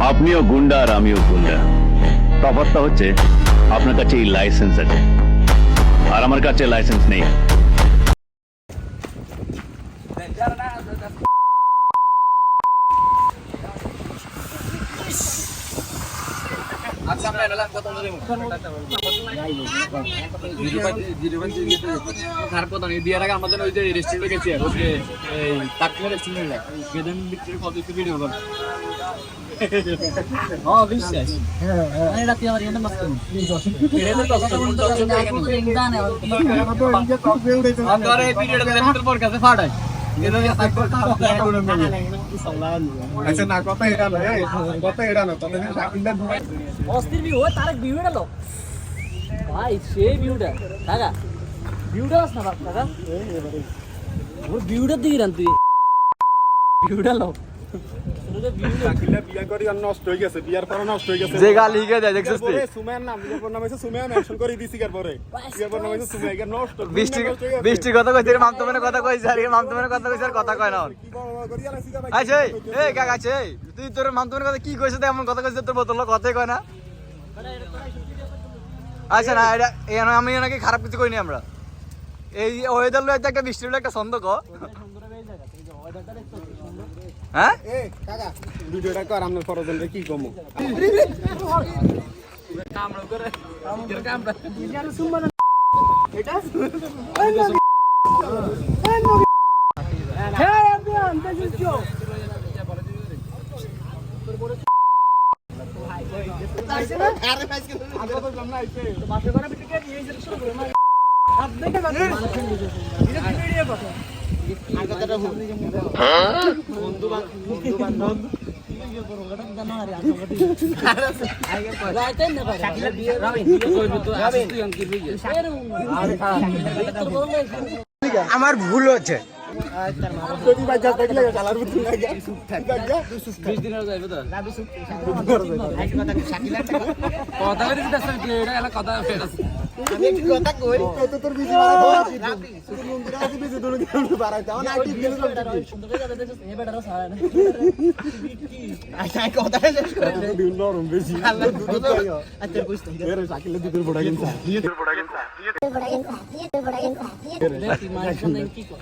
আপনিও গুন্ডা আর আমিও গুন্ডা। তফাৎটা হচ্ছে আপনার কাছে এই লাইসেন্স আছে। আর আমার কাছে লাইসেন্স নেই খারাপ কথা নেই বিয়ের আগে আমাদের ওই যে রেস্টুরেন্টে গেছি আর ওই যে তাকলে রেস্টুরেন্টে বেদন বিক্রির কত ভিডিও কর। হ্যাঁ অস্থির ভিউ তার ভিউটা লো ভাই সেই ভিউটা কাকা। ভিউটা আস না, কাকা। ওর ভিউটা দিই রান তুই। ভিউটা লো যে গালি লিখে দেয় দেখছিস তুই সুমের নাম বিয়ার নাম হইছে সুমেয়া মেনশন করে দিছি কার পরে বিয়ার নাম হইছে সুমেয়া এর নষ্ট বৃষ্টি নষ্ট গেছে। বৃষ্টি কথা কইছে মামতো মানে কথা কইছে আর মামতো মানে কথা কইছে আর কথা কয় না। কি বড় বড় করিয়া লাগছি কা ভাই? এই কাকা আছে তুই তোর মামতো মানে কথা কি কইছে এমন কথা কইছে তোর বোতল কথাই কয় না। আচ্ছা না এটা আমি নাকি খারাপ কিছু কইনি আমরা। এই ওয়েদার লয় একটা বৃষ্টি হলো একটা ছন্দ ক হ্যাঁ? ভিডিওটা কর আমরা কি কমু রাইতেন না পারে আমার ভুল হচ্ছে যদি ভাই যা দেখলে চালার বুদ্ধি লাগে দেখা দিনের যাইবে তো কথা এটা এলা কথা কত তোর বিজি বাড়াই শুধু মন্দিরে আছে বিজি দুটো কিলোমিটার বাড়াইতে আমার আইটি গেলে সুন্দর করে যাবে এ বেটারা সারা না। দিন নরম বেশি। দুধ খাইও আচ্ছা কইছ এর শাকিলে দুধের বড়া কিনছা কি মাইক কি কর।